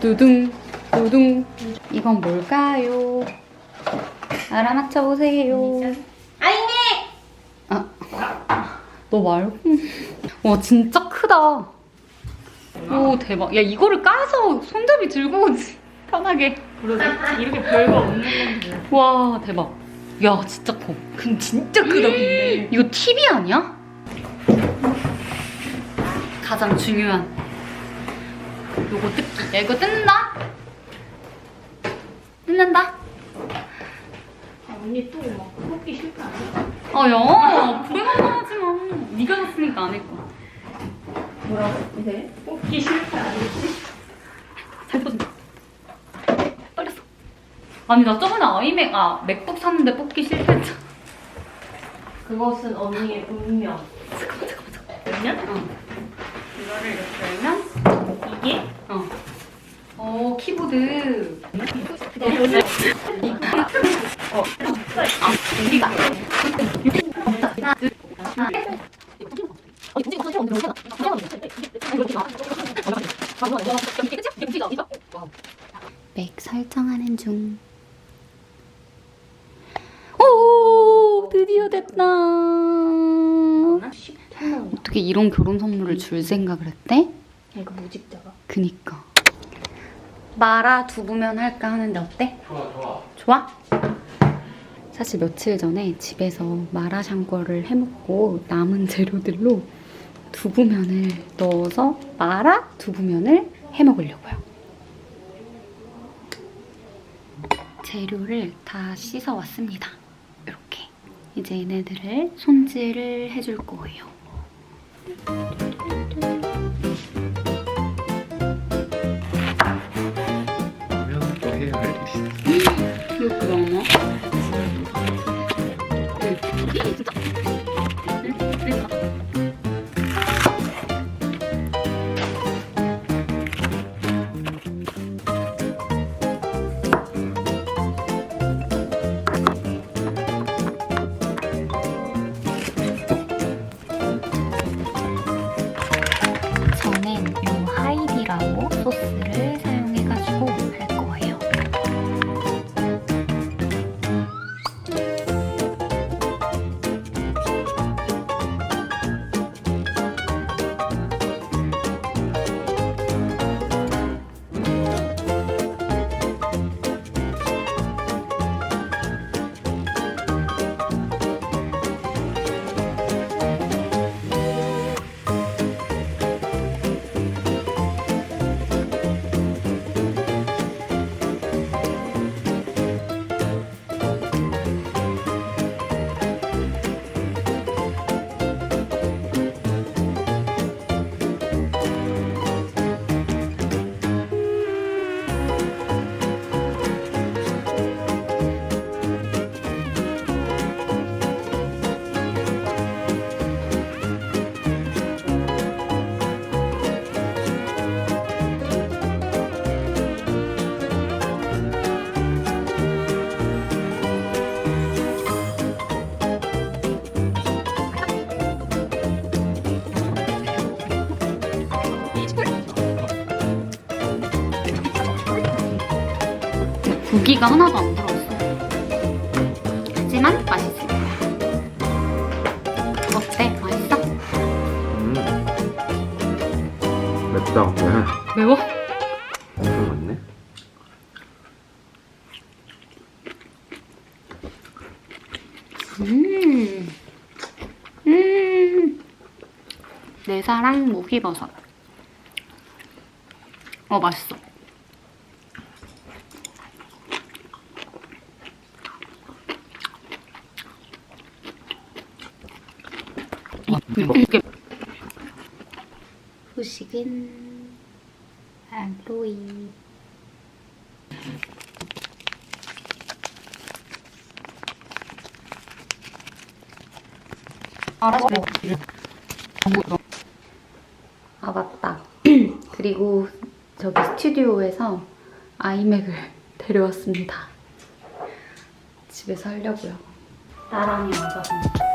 두둥 두둥 이건 뭘까요? 알아맞혀 보세요. 아이네! 너 말고. 와 진짜 크다. 오 대박. 야 이거를 까서 손잡이 들고 오지. 편하게. 그러게 이렇게 별거 없는 건데 와 대박. 야 진짜 커. 근데 진짜 크다 근데 이거 TV 아니야? 가장 중요한 요거 뜯기. 야 이거 뜯는다. 뜯는다. 아, 언니 또 막 뽑기 실패 안 해? 아야 불만만 하지 마. 네가 샀으니까 안할 거야. 뭐라고? 이제? 뽑기 했지? 잘 터진다. 떨렸어. 아니 나 저번에 아이맥 아 맥북 샀는데 뽑기 실패했잖아. 그것은 언니의 운명 잠깐만 잠깐만 잠깐만. 운명? 어. 이거를 이렇게 열면 이게? 어. 어 키보드. 맥 설정하는 중. 오 드디어 됐다. 어떻게 이런 결혼 선물을 줄 생각을 했대? 이거 무직자가 그니까. 마라 두부면 할까 하는데 어때? 좋아 좋아 좋아? 사실 며칠 전에 집에서 마라샹궈를 해먹고 남은 재료들로 두부면을 넣어서 마라 두부면을 해먹으려고요. 재료를 다 씻어왔습니다. 이렇게. 이제 얘네들을 손질을 해줄 거예요. あ! 고기가 하나도 안 들어있어. 하지만 맛있을 거야. 어때? 맛있어? 음 맵다 근데 매워? 엄청 많네 음. 음. 내 사랑 목이버섯. 어, 맛있어. 이렇게. 후식은 알로이. 알았어. 아 맞다. 그리고 저기 스튜디오에서 아이맥을 데려왔습니다. 집에서 하려고요. 나란히 앉아서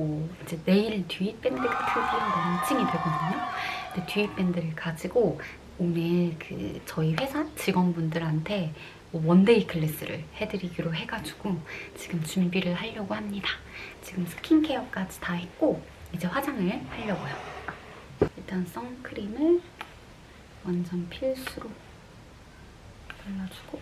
가지고 이제 내일 듀잇 밴드가 드디어 런칭이 되거든요. 근데 듀잇 밴드를 가지고 오늘 그 저희 회사 직원분들한테 뭐 원데이 클래스를 해드리기로 해가지고 지금 준비를 하려고 합니다. 지금 스킨케어까지 다 했고 이제 화장을 하려고요. 일단 선크림을 완전 필수로 발라주고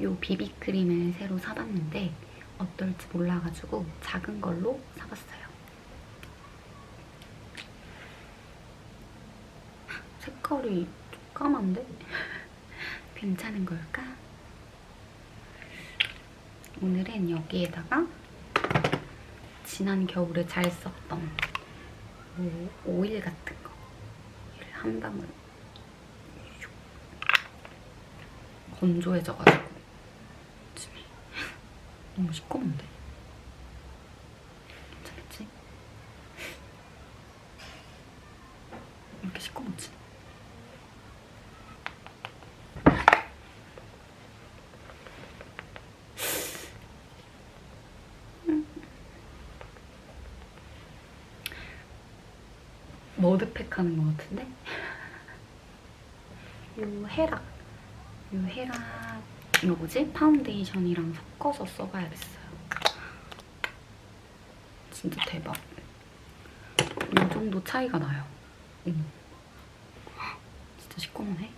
이 비비크림을 새로 사봤는데 어떨지 몰라가지고 작은 걸로 사봤어요. 색깔이 좀 까만데? 괜찮은 걸까? 오늘은 여기에다가 지난 겨울에 잘 썼던 오- 오일 같은 거 이를 한 방울 슉. 건조해져가지고 너무 시꺼먼데 괜찮겠지? 이렇게 시꺼멓지? 머드팩 하는 것 같은데? 요 헤락 요 헤락 이거 뭐지? 파운데이션이랑 섞어서 써봐야겠어요. 진짜 대박. 이 정도 차이가 나요. 음. 진짜 시꺼먼해?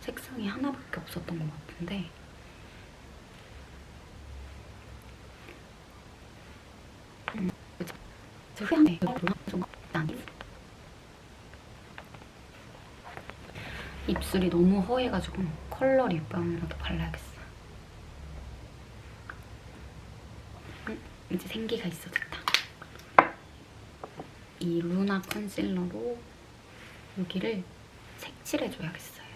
색상이 하나밖에 없었던 것 같은데. 음, 그쵸? 저 후회하네 좀 아니 입술이 너무 허해가지고 컬러 립밤이라도 발라야겠어. 음, 이제 생기가 있어졌다. 이 루나 컨실러로 여기를 색칠해줘야겠어요. 요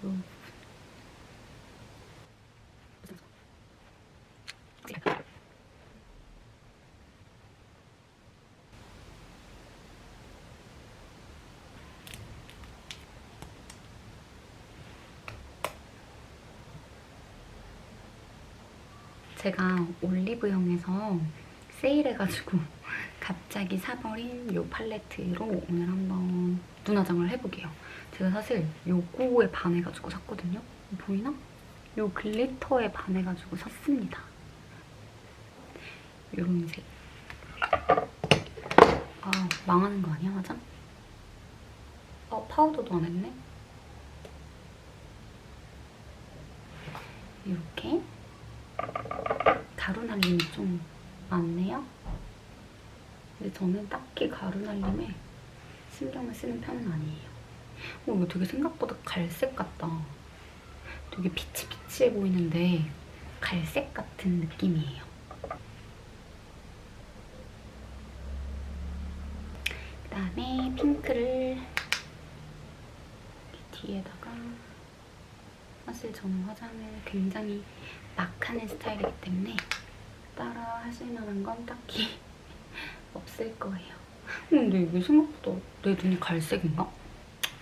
부분. 제가 올리브영에서 세일해가지고 갑자기 사버린 요 팔레트로 오늘 한번 눈화장을 해보게요. 제가 사실 요거에 반해가지고 샀거든요. 보이나? 요 글리터에 반해가지고 샀습니다. 요런 색. 아, 망하는 거 아니야, 화장? 어, 파우더도 안 했네? 이렇게 가루 날림이 좀 많네요. 근데 저는 딱히 가루 날림에 신경을 쓰는 편은 아니에요. 어, 이거 되게 생각보다 갈색 같다. 되게 피치피치해 보이는데 갈색 같은 느낌이에요. 그다음에 핑크를 뒤에다가 사실 저는 화장을 굉장히 막 하는 스타일이기 때문에 따라 하실 만한 건 딱히 없을 거예요. 어, 근데 이게 생각보다 내 눈이 갈색인가?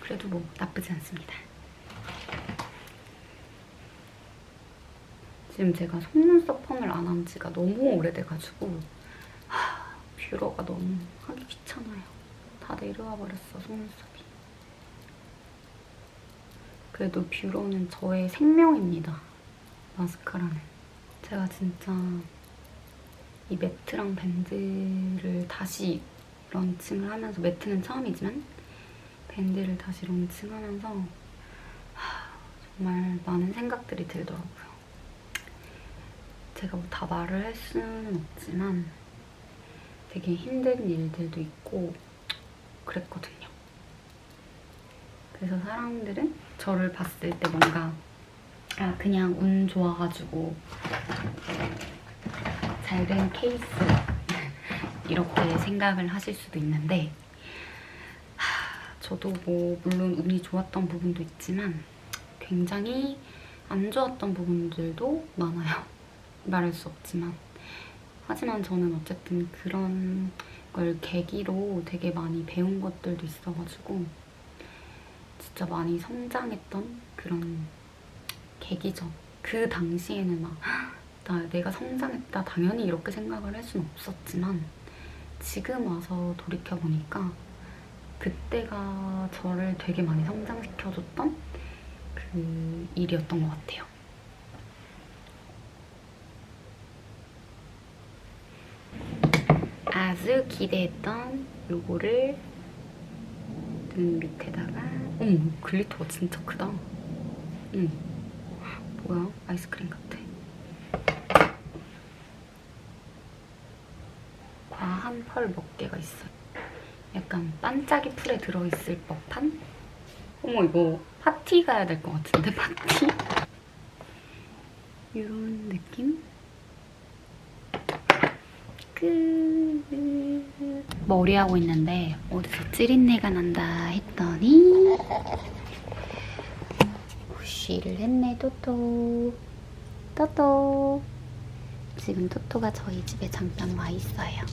그래도 뭐 나쁘지 않습니다. 지금 제가 속눈썹 펌을 안 한 지가 너무 오래돼가지고 하, 뷰러가 너무 하기 귀찮아요. 다 내려와 버렸어, 속눈썹이. 그래도 뷰러는 저의 생명입니다. 마스카라는. 제가 진짜 이 매트랑 밴드를 다시 런칭을 하면서 매트는 처음이지만 밴드를 다시 런칭하면서 하, 정말 많은 생각들이 들더라고요. 제가 뭐 다 말을 할 수는 없지만 되게 힘든 일들도 있고 그랬거든요. 그래서 사람들은 저를 봤을 때 뭔가 아 그냥 운 좋아가지고 잘 된 케이스 이렇게 생각을 하실 수도 있는데 하, 저도 뭐 물론 운이 좋았던 부분도 있지만 굉장히 안 좋았던 부분들도 많아요. 말할 수 없지만 하지만 저는 어쨌든 그런 걸 계기로 되게 많이 배운 것들도 있어가지고 진짜 많이 성장했던 그런 계기죠. 그 당시에는 막 나 내가 성장했다 당연히 이렇게 생각을 할 수는 없었지만 지금 와서 돌이켜 보니까 그때가 저를 되게 많이 성장시켜줬던 그 일이었던 것 같아요. 아주 기대했던 요거를 눈 밑에다가 어머 글리터가 진짜 크다. 응. 뭐야 아이스크림 같아. 한 펄 몇 개가 있어요. 약간 반짝이 풀에 들어있을 법한? 어머 이거 파티 가야 될 것 같은데 파티? 이런 느낌? 끝. 머리하고 있는데 어디서 찌린내가 난다 했더니 후쉬를 했네 토토 토토 지금 토토가 저희 집에 잠깐 와 있어요.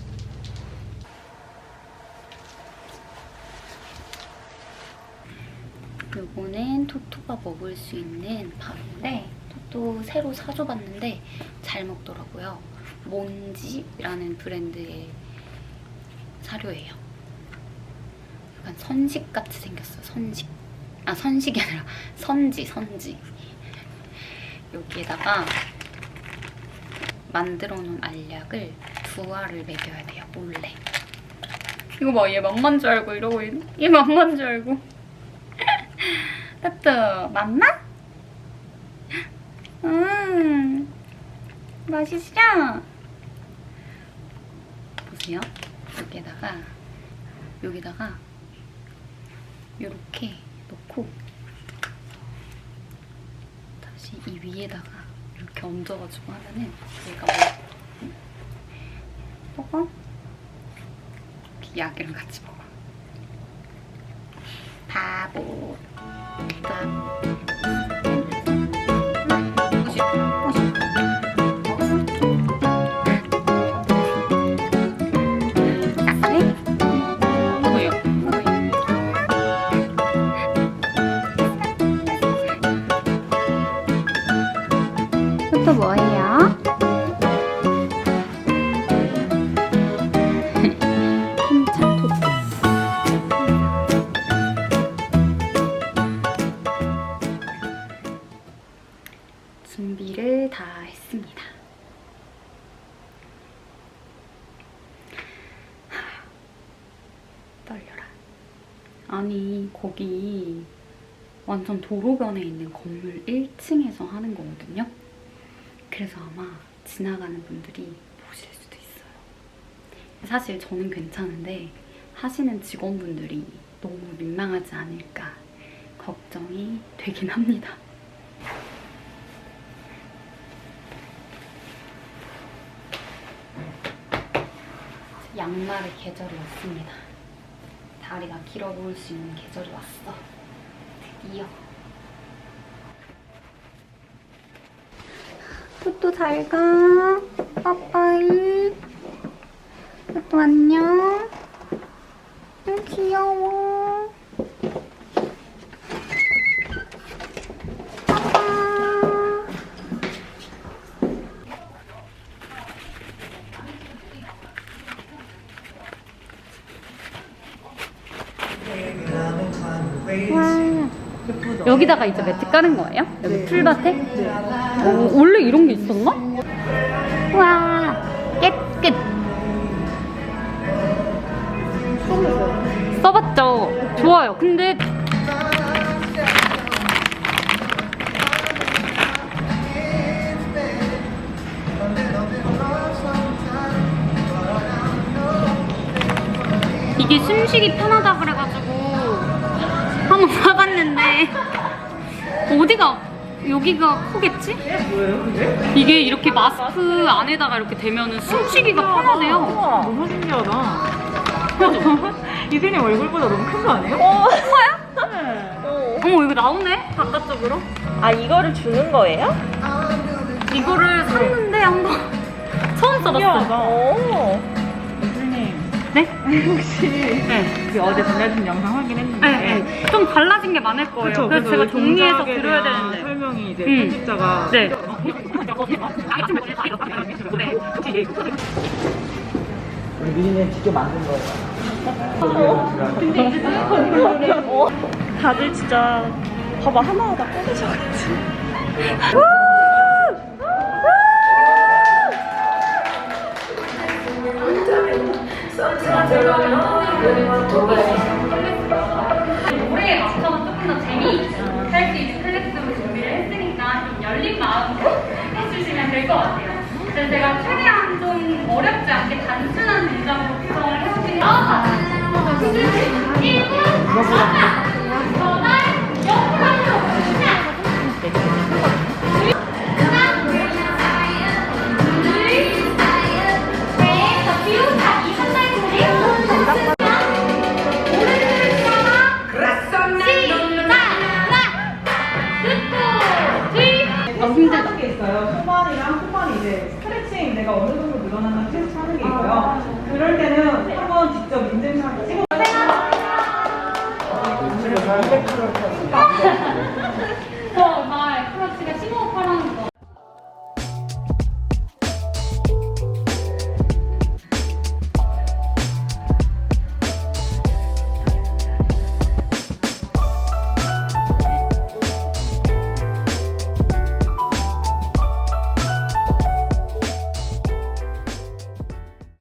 요거는 토토가 먹을 수 있는 밥인데 토토 새로 사줘봤는데 잘 먹더라고요. 몬지라는 브랜드의 사료예요. 약간 선식 같이 생겼어요. 선식. 아 선식이 아니라 선지 선지. 여기에다가 만들어 놓은 알약을 두 알을 먹여야 돼요. 몰래. 이거 봐, 얘 맘만 줄 알고 이러고 있네. 얘 맘만 줄 알고. 따뚜, 맞나? 음, 맛있어. 보세요. 여기다가 여기다가 이렇게 넣고 다시 이 위에다가 이렇게 얹어가지고 하면은 얘가 뭐 먹어? 이렇게 약이랑 같이 먹어. 바보. 감. 아니, 거기 완전 도로변에 있는 건물 1층에서 하는 거거든요. 그래서 아마 지나가는 분들이 보실 수도 있어요. 사실 저는 괜찮은데 하시는 직원분들이 너무 민망하지 않을까 걱정이 되긴 합니다. 양말의 계절이 왔습니다. 다리가 길어 보일 수 있는 계절이 왔어. 드디어. 토토 잘 가. 빠빠이. 토토 안녕. 응, 귀여워. 빠빠. 와. 여기다가 이제 매트 까는 거예요? 여기 풀밭에? 오, 원래 이런 게 있었나? 와, 깨끗. 써봤죠? 좋아요. 근데 이게 숨쉬기 편하다 그래 사봤는데 어디가 여기가 크겠지? 이게 이렇게 마스크 안에다가 이렇게 대면은 숨쉬기가 편하대요. 너무 신기하다. 이슬님 얼굴보다 너무 큰 거 아니에요? 어, 네. 어머 이거 나오네 바깥쪽으로. 아 이거를 주는 거예요? 이거를 샀는데 한번 처음 써봤어. 신기하다. 오. 네? 혹시 네. 우리 어제 전해준 영상 확인했는데 네, 네. 좀 달라진 게 많을 거예요. 그쵸, 그래서 제가 정리해서 동작에 들어야 대한 되는데. 설명이 이제 음. 편집자가 네. 우리 미리님 직접 만든 거예요. 다들 진짜 봐봐 하나하나 꺼내셔가지고. 올해에 맞춰서 조금 더 재미있게 할 수 있는 클래스로 준비를 했으니까 좀 열린 마음으로 해주시면 될 것 같아요. 그래서 제가 최대한 좀 어렵지 않게 단순한 동작으로 구성을 해보시는 아, 일곱, 하나, 여덟, 내가 어느 정도 늘어났나 테스트 하는 게 있고요. 그럴 때는 한번 직접 인증샷 찍어